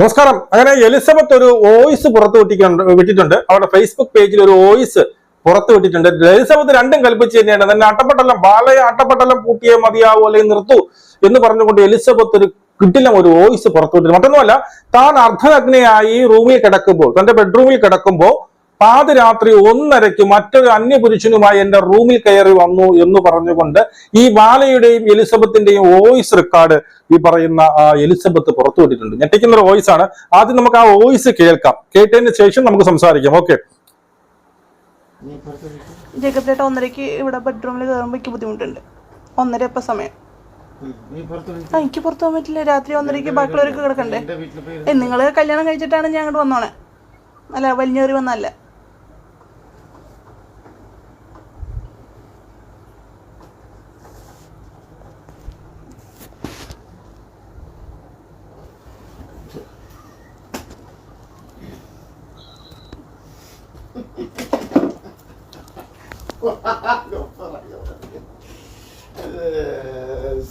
നമസ്കാരം. അങ്ങനെ എലിസബത്ത് ഒരു വോയിസ് പുറത്തു വിട്ടിട്ടുണ്ട് വിട്ടിട്ടുണ്ട്. അവരുടെ ഫേസ്ബുക്ക് പേജിൽ ഒരു വോയിസ് പുറത്തു വിട്ടിട്ടുണ്ട്. എലിസബത്ത് രണ്ടും കൽപ്പിച്ചു തന്നെയാണ്. തന്നെ അട്ടപ്പെട്ടെല്ലാം ബാലയെ അട്ടപ്പെട്ടെല്ലാം പൂട്ടിയേ മതിയാവൂ അല്ലെങ്കിൽ നിർത്തു എന്ന് പറഞ്ഞുകൊണ്ട് എലിസബത്ത് ഒരു കിട്ടില്ല ഒരു വോയിസ് പുറത്തു വിട്ടിട്ടുണ്ട്. മറ്റൊന്നുമല്ല താൻ അർദ്ധനഗ്നയായി റൂമിൽ കിടക്കുമ്പോൾ തന്റെ ബെഡ്റൂമിൽ കിടക്കുമ്പോൾ പാതിരാത്രി ഒന്നരയ്ക്ക് മറ്റൊരു അന്യപുരുഷനുമായി എന്റെ റൂമിൽ കയറി വന്നു എന്ന് പറഞ്ഞുകൊണ്ട് ഈ ബാലയുടെയും എലിസബത്തിന്റെയും വോയിസ് റെക്കോർഡ് ഈ പറയുന്ന എലിസബത്ത് പുറത്തുവിട്ടിട്ടുണ്ട് ഞെട്ടിക്കുന്ന ഒരു വോയിസ് ആണ്. ആദ്യം നമുക്ക് ആ വോയിസ് കേൾക്കാം. കേട്ടതിന് ശേഷം നമുക്ക് സംസാരിക്കാം. ഓക്കെ. ജേക്കബ് ചേട്ടാ ഒന്നരയ്ക്ക് ഇവിടെ ബെഡ്റൂമിൽ കയറുമ്പോൾ എനിക്ക് ബുദ്ധിമുട്ടുണ്ട്. ഒന്നര ഇപ്പം സമയം. ആ എനിക്ക് പുറത്തു പോകാൻ പറ്റില്ല. രാത്രി ഒന്നരയ്ക്ക് ബാക്കിയുള്ളവർക്ക് കിടക്കണ്ടേ? നിങ്ങൾ കല്യാണം കഴിച്ചിട്ടാണ് ഞാൻ അങ്ങോട്ട് വന്നോണേ. അല്ല വലിഞ്ഞേറി വന്നല്ല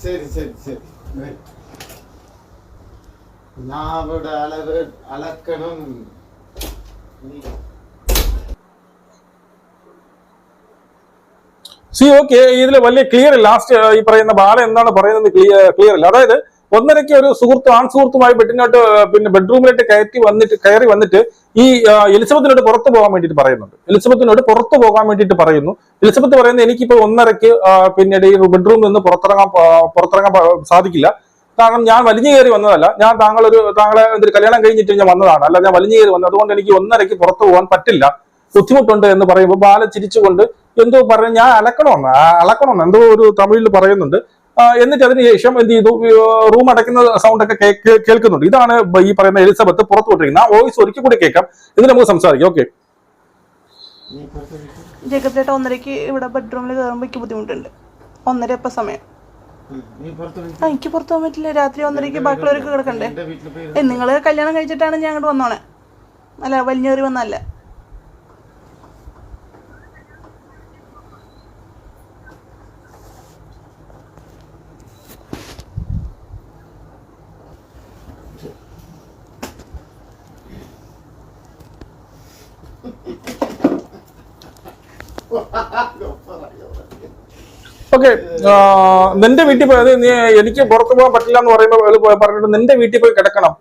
ശരി വേ. നാവിടെ അളവ് അളക്കണം നീ. സി ഓക്കെ ഇതിൽ വലിയ ക്ലിയർ ലാസ്റ്റ് ഈ പറയുന്ന ബാല എന്താണ് പറയുന്നത്? ക്ലിയർ അല്ല. അതായത് ഒന്നരയ്ക്ക് ഒരു സുഹൃത്ത് ആൺ സുഹൃത്തുമായി ബെഡിനോട്ട് പിന്നെ ബെഡ്റൂമിലോട്ട് കയറ്റി വന്നിട്ട് കയറി വന്നിട്ട് ഈ എലിസബത്തിനോട് പുറത്തു പോകാൻ വേണ്ടിയിട്ട് പറയുന്നുണ്ട്. എലിസബത്തിനോട് പുറത്തു പോകാൻ വേണ്ടിയിട്ട് പറയുന്നു. എലിസബത്ത് പറയുന്നത് എനിക്കിപ്പോ ഒന്നരയ്ക്ക് പിന്നീട് ഈ ബെഡ്റൂമിൽ നിന്ന് പുറത്തിറങ്ങാൻ പുറത്തിറങ്ങാൻ സാധിക്കില്ല. കാരണം ഞാൻ വലിഞ്ഞു കയറി വന്നതല്ല. ഞാൻ താങ്കളൊരു താങ്കളെ എന്തൊരു കല്യാണം കഴിഞ്ഞിട്ട് ഞാൻ വന്നതാണ്. അല്ല ഞാൻ വലിഞ്ഞു കയറി വന്നത് അതുകൊണ്ട് എനിക്ക് ഒന്നരയ്ക്ക് പുറത്തു പോകാൻ പറ്റില്ല. ബുദ്ധിമുട്ടുണ്ട് എന്ന് പറയുമ്പോൾ ബാല ചിരിച്ചുകൊണ്ട് എന്തോ പറഞ്ഞു ഞാൻ അലക്കണമെന്ന് അലക്കണമെന്ന് എന്തോ ഒരു തമിഴിൽ പറയുന്നുണ്ട്. എന്നിട്ട് അതിന് ശേഷം എന്ത് ചെയ്തു? റൂം അടയ്ക്കുന്ന സൗണ്ട് ഒക്കെ കേൾക്കുന്നുണ്ട്. ഇതാണ് ഈ പറയുന്ന എലിസബത്ത് പുറത്തു വിട്ടിരിക്കുന്നത് ആ വോയിസ് ഒരിക്കൽ കൂടി കേൾക്കാം. എന്നിട്ട് നമുക്ക് സംസാരിക്കാം. ഓക്കെ. ജേക്കബ് ചേട്ടൻ ഒന്നരയ്ക്ക് ഇവിടെ ബെഡ്റൂമിൽ കയറുമ്പോൾ എനിക്ക് ബുദ്ധിമുട്ടുണ്ട്. ഒന്നര ഇപ്പം സമയം. ആ എനിക്ക് പുറത്തു പോകാൻ പറ്റില്ല. രാത്രി ഒന്നരയ്ക്ക് ബാക്കിയുള്ളവർക്ക് കിടക്കണ്ടേ? നിങ്ങൾ കല്യാണം കഴിച്ചിട്ടാണ് ഞാൻ അങ്ങോട്ട് വന്നോണേ? അല്ല വലിഞ്ഞേറി വന്നല്ല ഓക്കെ നിന്റെ വീട്ടിൽ പോയി അത് നീ എനിക്ക് പുറത്തു പോകാൻ പറ്റില്ല എന്ന് പറയുമ്പോൾ പറഞ്ഞിട്ട് നിന്റെ വീട്ടിൽ പോയി കിടക്കണം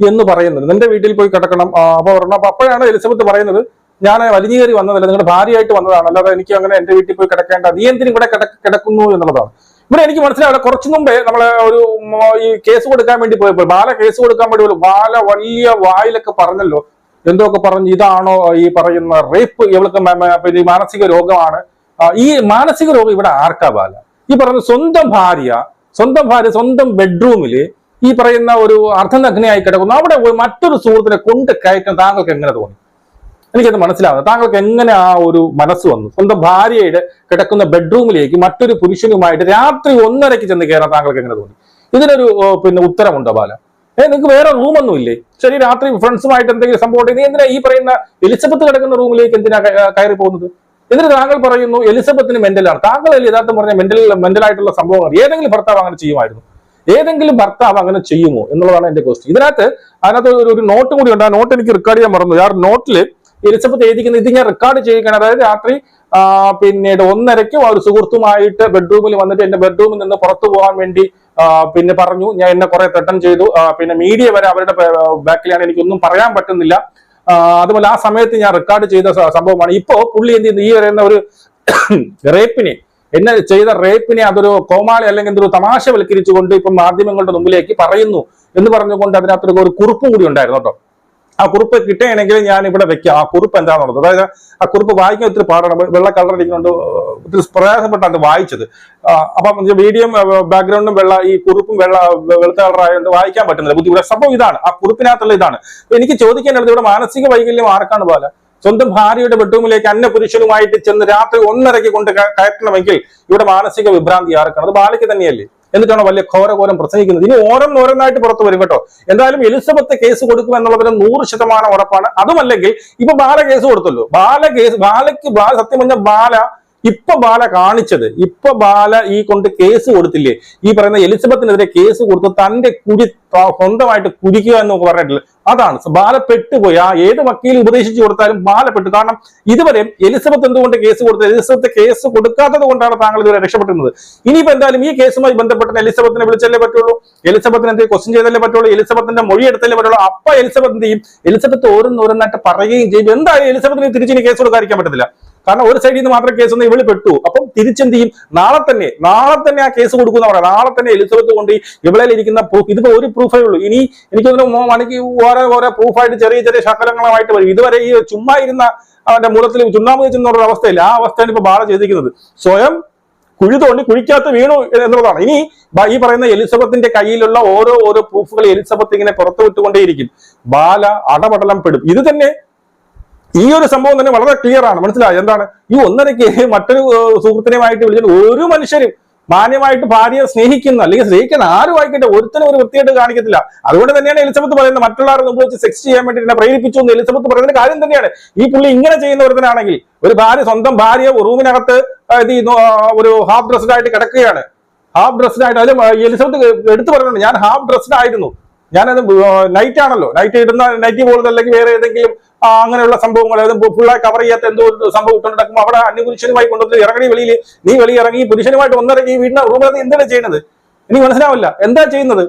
എന്ന് പറയുന്നത്. നിന്റെ വീട്ടിൽ പോയി കിടക്കണം. അപ്പോൾ അപ്പൊ പറഞ്ഞു അപ്പൊ അപ്പോഴാണ് എലിസബത്ത് പറയുന്നത് ഞാൻ വലിഞ്ഞു കയറി വന്നതല്ല നിങ്ങളുടെ ഭാര്യയായിട്ട് വന്നതാണ്. അല്ലാതെ എനിക്ക് അങ്ങനെ എന്റെ വീട്ടിൽ പോയി കിടക്കേണ്ട നീ എന്തിനും ഇവിടെ കിട- കിടക്കുന്നു എന്നുള്ളതാണ്. ഇവിടെ എനിക്ക് മനസ്സിലാവില്ല കുറച്ചു മുമ്പേ നമ്മളെ ഒരു ഈ കേസ് കൊടുക്കാൻ വേണ്ടി പോയപ്പോൾ ബാല കേസ് കൊടുക്കാൻ വേണ്ടി പോലും ബാല വലിയ വായിലൊക്കെ പറഞ്ഞല്ലോ എന്തൊക്കെ പറഞ്ഞു? ഇതാണോ ഈ പറയുന്ന റേപ്പ് ഇവൾക്ക് മാനസിക രോഗമാണ്. ഈ മാനസിക രോഗം ഇവിടെ ആർക്കാ ബാല? ഈ പറയുന്ന സ്വന്തം ഭാര്യ സ്വന്തം ഭാര്യ സ്വന്തം ബെഡ്റൂമിൽ ഈ പറയുന്ന ഒരു അർദ്ധനഗ്നയായി കിടക്കുന്നു. അവിടെ മറ്റൊരു സുഹൃത്തിനെ കൊണ്ട് കയറ്റാൻ താങ്കൾക്ക് എങ്ങനെ തോന്നി? എനിക്കത് മനസ്സിലാവുന്നത് താങ്കൾക്ക് എങ്ങനെ ആ ഒരു മനസ്സ് വന്നു? സ്വന്തം ഭാര്യയുടെ കിടക്കുന്ന ബെഡ്റൂമിലേക്ക് മറ്റൊരു പുരുഷനുമായിട്ട് രാത്രി ഒന്നരയ്ക്ക് ചെന്ന് കയറാൻ താങ്കൾക്ക് എങ്ങനെ തോന്നി? ഇതിനൊരു പിന്നെ ഉത്തരമുണ്ടോ ബാല? ഏ നിങ്ങൾക്ക് വേറെ റൂമൊന്നും ഇല്ലേ? ശരി രാത്രി ഫ്രണ്ട്സുമായിട്ട് എന്തെങ്കിലും സംഭവം നീ എന്തിനാ ഈ പറയുന്ന എലിസബത്ത് കിടക്കുന്ന റൂമിലേക്ക് എന്തിനാ കയറി പോകുന്നത്? എന്നിട്ട് താങ്കൾ പറയുന്നു എലിസബത്തിന് മെന്റലാണ് താങ്കൾ യഥാർത്ഥം പറഞ്ഞ മെന്റൽ മെന്റലായിട്ടുള്ള സംഭവങ്ങൾ ഏതെങ്കിലും ഭർത്താവ് അങ്ങനെ ചെയ്യുമായിരുന്നു. ഏതെങ്കിലും ഭർത്താവ് അങ്ങനെ ചെയ്യുമോ എന്നുള്ളതാണ് എന്റെ ക്വസ്റ്റ്യൻ ഇതിനകത്ത് അതിനകത്ത് ഒരു- നോട്ടും കൂടി ഉണ്ട്. ആ നോട്ട് എനിക്ക് റെക്കോർഡ് ചെയ്യാൻ മറന്നു. ആ നോട്ടിൽ എലിസബത്ത് എഴുതിക്കുന്നത് ഇത് ഞാൻ റെക്കോർഡ് ചെയ്യിക്കണം. അതായത് രാത്രി പിന്നീട് ഒന്നരയ്ക്കും ആ ഒരു സുഹൃത്തുമായിട്ട് ബെഡ്റൂമിൽ വന്നിട്ട് എന്റെ ബെഡ്റൂമിൽ നിന്ന് പുറത്തു പോകാൻ വേണ്ടി പിന്നെ പറഞ്ഞു ഞാൻ എന്നെ കുറെ തെട്ടം ചെയ്തു. പിന്നെ മീഡിയ വരെ അവരുടെ ബാക്കിലാണ്. എനിക്കൊന്നും പറയാൻ പറ്റുന്നില്ല. അതുപോലെ ആ സമയത്ത് ഞാൻ റെക്കോർഡ് ചെയ്ത സംഭവമാണ്. ഇപ്പോ പുള്ളി എന്ത് ചെയ്യുന്നു? ഈ പറയുന്ന ഒരു റേപ്പിനെ എന്നെ ചെയ്ത റേപ്പിനെ അതൊരു കോമാളി അല്ലെങ്കിൽ എന്തൊരു തമാശ വൽക്കരിച്ചുകൊണ്ട് ഇപ്പം മാധ്യമങ്ങളുടെ മുമ്പിലേക്ക് പറയുന്നു എന്ന് പറഞ്ഞുകൊണ്ട് അതിനകത്തൊരു ഒരു കുറിപ്പും കൂടി ഉണ്ടായിരുന്നു കേട്ടോ. ആ കുറിപ്പ് കിട്ടുകയാണെങ്കിൽ ഞാൻ ഇവിടെ വെക്കാം. ആ കുറിപ്പ് എന്താണെന്നുള്ളത്. അതായത് ആ കുറിപ്പ് വായിക്കാൻ ഒത്തിരി പാടാണ്. വെള്ള കളർ അടിക്കുന്നുണ്ട്. ഒത്തിരി പ്രയാസപ്പെട്ടാണ് വായിച്ചത്. അപ്പം മീഡിയം ബാക്ക്ഗ്രൗണ്ടും വെള്ള ഈ കുറിപ്പും വെള്ള വെളുത്ത കളർ ആയതുകൊണ്ട് വായിക്കാൻ പറ്റുന്നില്ല. ബുദ്ധിമുട്ട്. സംഭവം ഇതാണ്. ആ കുറിപ്പിനകത്തുള്ള ഇതാണ്. എനിക്ക് ചോദിക്കേണ്ടത് ഇവിടെ മാനസിക വൈകല്യം ആർക്കാണ് പോലെ സ്വന്തം ഭാര്യയുടെ ബെഡ്റൂമിലേക്ക് അന്ന പുരുഷനുമായിട്ട് ചെന്ന് രാത്രി ഒന്നരയ്ക്ക് കൊണ്ട് കയറ്റണമെങ്കിൽ ഇവിടെ മാനസിക വിഭ്രാന്തി ആർക്കാണ്? അത് ബാലയ്ക്ക് തന്നെയല്ലേ? എന്നിട്ടാണ് വലിയ ഘോരഘോരം പ്രസംഗിക്കുന്നത്. ഇനി ഓരോന്നോരോന്നായിട്ട് പുറത്തു വരും കേട്ടോ. എന്തായാലും എലിസബത്ത് കേസ് കൊടുക്കും എന്നുള്ളതിന് നൂറ് ശതമാനം ഉറപ്പാണ്. അതുമല്ലെങ്കിൽ ഇപ്പൊ ബാല കേസ് കൊടുത്തല്ലോ. ബാല കേസ് ബാലയ്ക്ക് ബാല സത്യം പറഞ്ഞ ബാല ഇപ്പൊ ബാല കാണിച്ചത് ഇപ്പൊ ബാല ഈ കൊണ്ട് കേസ് കൊടുത്തില്ലേ? ഈ പറയുന്ന എലിസബത്തിനെതിരെ കേസ് കൊടുത്ത് തന്റെ കുടി സ്വന്തമായിട്ട് കുരിക്കുക എന്ന് പറഞ്ഞിട്ടില്ല അതാണ്. ബാല പെട്ടുപോയി. ആ ഏത് വക്കീൽ ഉപദേശിച്ചു കൊടുത്താലും ബാല പെട്ടു. കാരണം ഇതുവരെ എലിസബത്ത് എന്തുകൊണ്ട് കേസ് കൊടുത്തത്? എലിസബത്ത് കേസ് കൊടുക്കാത്തത് കൊണ്ടാണ് താങ്കൾ ഇതുവരെ രക്ഷപ്പെട്ടിരുന്നത്. ഇനിയിപ്പോ എന്തായാലും ഈ കേസുമായി ബന്ധപ്പെട്ട എലിസബത്തിനെ വിളിച്ചല്ലേ പറ്റുള്ളൂ? എലിസബത്തിനെ എന്തെങ്കിലും ക്വസ്റ്റ്യൻ ചെയ്തല്ലേ പറ്റുള്ളൂ? എലിസബത്തിന്റെ മൊഴി എടുത്തല്ലേ പറ്റുള്ളൂ? അപ്പൊ എലിസബത്ത് എന്ത് ചെയ്യും? എലിസബത്ത് ഓരോന്നോരോന്നായിട്ട് പറയുകയും ചെയ്യും. എന്തായാലും എലിസബത്തിന് തിരിച്ചിനി കേസ് കൊടുക്കാതിരിക്കാൻ പറ്റത്തില്ല. കാരണം ഒരു സൈഡിൽ നിന്ന് മാത്രം കേസ് ഒന്ന് ഇവൾ പെട്ടു. അപ്പം തിരിച്ചെന്ത് ചെയ്യും? നാളെ തന്നെ നാളെ തന്നെ ആ കേസ് കൊടുക്കുന്ന പറയാം നാളെ തന്നെ എലിസബത്ത് കൊണ്ട് ഇവളെ ഇരിക്കുന്ന പ്രൂഫ് ഇതിപ്പോ ഒരു പ്രൂഫേ ഉള്ളൂ. ഇനി എനിക്കൊന്നും മണിക്ക് ഓരോ ഓരോ പ്രൂഫായിട്ട് ചെറിയ ചെറിയ ശകലങ്ങളുമായിട്ട് വരും. ഇതുവരെ ഈ ചുമ്മാ ഇരുന്ന അവന്റെ മൂലത്തിൽ ചുണ്ണാമ്പ് വെച്ചെന്നുള്ള അവസ്ഥയില്ല. ആ അവസ്ഥയാണ് ഇപ്പൊ ബാധ ചെയ്തിരിക്കുന്നത്. സ്വയം കുഴി തോണ്ടി കുഴിക്കകത്ത് വീണു എന്നുള്ളതാണ്. ഇനി ഈ പറയുന്ന എലിസബത്തിന്റെ കയ്യിലുള്ള ഓരോ ഓരോ പ്രൂഫുകൾ എലിസബത്ത് ഇങ്ങനെ പുറത്തു വിട്ടുകൊണ്ടേയിരിക്കും ബാല അടപടലം പെടും. ഇത് തന്നെ ഈ ഒരു സംഭവം തന്നെ വളരെ ക്ലിയർ ആണ്. മനസ്സിലായോ? എന്താണ്? ഈ ഒന്നരയ്ക്ക് മറ്റൊരു സുഹൃത്തിനെയുമായിട്ട് വിളിച്ചിട്ട് ഒരു മനുഷ്യരും മാന്യമായിട്ട് ഭാര്യയെ സ്നേഹിക്കുന്ന അല്ലെങ്കിൽ സ്നേഹിക്കുന്ന ആരും ആയിക്കട്ടെ ഒരുത്തനും ഒരു വൃത്തിയായിട്ട് കാണിക്കത്തില്ല. അതുകൊണ്ട് തന്നെയാണ് എലിസബത്ത് പറയുന്നത് മറ്റുള്ളവർ മുമ്പ് വെച്ച് സെക്സ് ചെയ്യാൻ വേണ്ടി എന്നെ പ്രേരിപ്പിച്ചു എന്ന് എലിസബത്ത് പറയുന്ന കാര്യം തന്നെയാണ്. ഈ പുള്ളി ഇങ്ങനെ ചെയ്യുന്ന ഒരുത്തനാണെങ്കിൽ ഒരു ഭാര്യ സ്വന്തം ഭാര്യ റൂമിനകത്ത് ഒരു ഹാഫ് ഡ്രസ്ഡ് ആയിട്ട് കിടക്കുകയാണ്. ഹാഫ് ഡ്രസ്ഡ് ആയിട്ട് അതിലും എലിസബത്ത് എടുത്തു പറയുന്നുണ്ട് ഞാൻ ഹാഫ് ഡ്രസ്ഡ് ആയിരുന്നു. ഞാനത് നൈറ്റ് ആണല്ലോ. നൈറ്റ് ഇടുന്ന നൈറ്റ് പോലും അല്ലെങ്കിൽ വേറെ ഏതെങ്കിലും അങ്ങനെയുള്ള സംഭവങ്ങൾ. ഫുള്ളായി കവർ ചെയ്യാത്ത എന്തോ ഒരു സംഭവം ഇട്ടുകൊണ്ട് നടക്കുമ്പോൾ അവിടെ അന്യപുരുഷനുമായി കൊണ്ടുവന്ന് ഇറങ്ങി വെളിയിൽ. നീ വെളി ഇറങ്ങി പുരുഷനുമായിട്ട് ഒന്നിറങ്ങി വീടിന്റെ റൂമിൽ എന്താണ് ചെയ്യുന്നത്? എനിക്ക് മനസ്സിലാവില്ല. എന്താ ചെയ്യുന്നത്?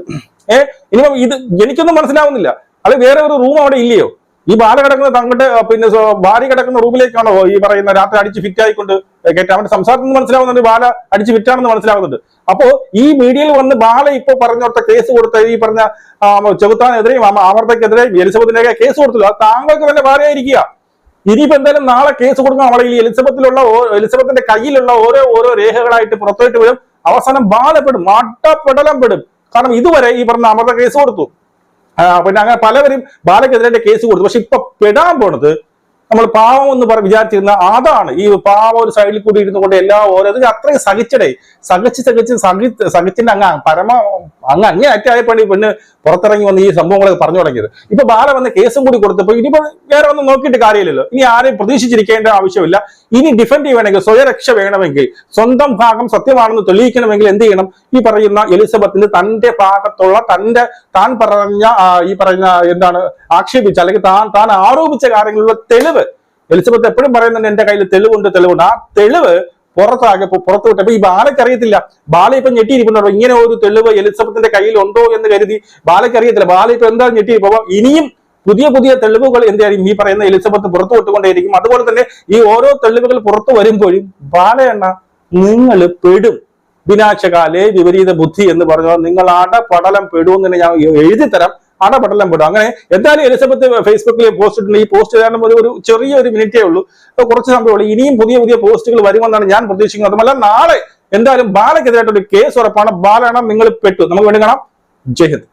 ഏഹ് ഇനിയിപ്പോ ഇത് എനിക്കൊന്നും മനസ്സിലാവുന്നില്ല. അത് വേറെ ഒരു റൂം അവിടെ ഇല്ലയോ? ഈ ബാല കിടക്കുന്ന തങ്ങളുടെ പിന്നെ ഭാര്യ കിടക്കുന്ന റൂമിലേക്കാണോ ഈ പറയുന്ന രാത്രി അടിച്ച് ഫിറ്റ് ആയിക്കൊണ്ട് കയറ്റി? അവന്റെ സംസാരത്തിൽ നിന്ന് മനസ്സിലാവുന്നുണ്ട് ബാല അടിച്ച് ഫിറ്റാണെന്ന് മനസ്സിലാവുന്നുണ്ട്. അപ്പോ ഈ മീഡിയയിൽ വന്ന് ബാല ഇപ്പൊ പറഞ്ഞോർത്ത കേസ് കൊടുത്ത ഈ പറഞ്ഞ ചെകുത്താനെതിരെയും അമ- അമർത്തക്കെതിരെയും എലിസബത്തിനെതിരെ കേസ് കൊടുത്തില്ല. താങ്കൾക്ക് തന്നെ ഭാര്യയായിരിക്കുക. ഇനിയിപ്പോ എന്തായാലും നാളെ കേസ് കൊടുക്കാൻ അവളെ ഈ എലിസബത്തിലുള്ള എലിസബത്തിന്റെ കയ്യിലുള്ള ഓരോ ഓരോ രേഖകളായിട്ട് പുറത്തോട്ട് വരും. അവസാനം ബാലപ്പെടും മാട്ടപ്പെടലം പെടും. കാരണം ഇതുവരെ ഈ പറഞ്ഞ അമൃത കേസ് കൊടുത്തു. പിന്നെ അങ്ങനെ പലവരും ബാലയ്ക്കെതിരായിട്ട് കേസ് കൊടുത്തു. പക്ഷെ ഇപ്പൊ പെടാൻ പോണത് നമ്മൾ പാവം എന്ന് പറ വിചാരിച്ചിരുന്ന അതാണ്. ഈ പാവം ഒരു സൈഡിൽ കൂടി ഇരുന്നു കൊണ്ട് എല്ലാ ഓരോ അത്രയും സഹിച്ചടേ. സഹിച്ച് സഹിച്ച് സഹി സഹിച്ചിന്റെ അങ്ങ് പരമ അങ്ങ് അങ്ങേ അറ്റായ പണി പെണ്ണ് പുറത്തിറങ്ങി വന്ന് ഈ സംഭവങ്ങളൊക്കെ പറഞ്ഞു തുടങ്ങിയത്. ഇപ്പൊ ബാല വന്ന് കേസും കൂടി കൊടുത്തപ്പോൾ ഇനിയിപ്പോ വേറെ ഒന്നും നോക്കിയിട്ട് കാര്യമില്ലല്ലോ. ഇനി ആരെയും പ്രതീക്ഷിച്ചിരിക്കേണ്ട ആവശ്യമില്ല. ഇനി ഡിഫെൻഡ് ചെയ്യണമെങ്കിൽ സ്വയരക്ഷ വേണമെങ്കിൽ സ്വന്തം ഭാഗം സത്യമാണെന്ന് തെളിയിക്കണമെങ്കിൽ എന്ത് ചെയ്യണം? ഈ പറയുന്ന എലിസബത്തിന് തന്റെ ഭാഗത്തുള്ള തന്റെ താൻ പറഞ്ഞ ഈ പറഞ്ഞ എന്താണ് ആക്ഷേപിച്ച അല്ലെങ്കിൽ താൻ താൻ ആരോപിച്ച കാര്യങ്ങളിലുള്ള തെളിവ് എലിസബത്ത് എപ്പോഴും പറയുന്നുണ്ട് എന്റെ കയ്യിൽ തെളിവുണ്ട് തെളിവുണ്ട്. ആ തെളിവ് പുറത്താകെ പുറത്തു വിട്ടപ്പോ ഈ ബാലയ്ക്ക് അറിയത്തില്ല. ബാല ഇപ്പൊ ഞെട്ടിയിരിക്കുന്നുണ്ടോ? ഇങ്ങനെ ഒരു തെളിവ് എലിസബത്തിന്റെ കയ്യിൽ ഉണ്ടോ എന്ന് കരുതി ബാലയ്ക്ക് അറിയത്തില്ല. ബാല ഇപ്പൊ എന്താ ഞെട്ടിയിരിക്കും അപ്പൊ ഇനിയും പുതിയ പുതിയ തെളിവുകൾ എന്തായിരിക്കും ഈ പറയുന്ന എലിസബത്ത് പുറത്തു വിട്ടുകൊണ്ടേയിരിക്കും. അതുപോലെ തന്നെ ഈ ഓരോ തെളിവുകൾ പുറത്തു വരുമ്പോഴും ബാലയെണ്ണ നിങ്ങൾ പെടും. വിനാശകാലേ വിപരീത ബുദ്ധി എന്ന് പറഞ്ഞാൽ നിങ്ങൾ അടപടലം പെടുമെന്ന് ഞാൻ എഴുതി തരാം അടപടലം പെടും അങ്ങനെ എന്തായാലും എലിസബത്ത് ഫേസ്ബുക്കിൽ പോസ്റ്റ് ഇട്ടുണ്ട് ഈ പോസ്റ്റ് കാരണം ഒരു ചെറിയ ഒരു മിനിറ്റേ ഉള്ളൂ. അപ്പൊ കുറച്ച് സമയമുള്ളൂ ഇനിയും പുതിയ പുതിയ പോസ്റ്റുകൾ വരുമെന്നാണ് ഞാൻ പ്രതീക്ഷിക്കുന്നത്. അതുമല്ല നാളെ എന്തായാലും ബാലയ്ക്കെതിരായിട്ട് ഒരു കേസ് ഉറപ്പാണ്. ബാലാണ് നിങ്ങൾ പെട്ടു. നമുക്ക് വേണ്ടി കാണാം. ജയ് ഹിന്ദ്.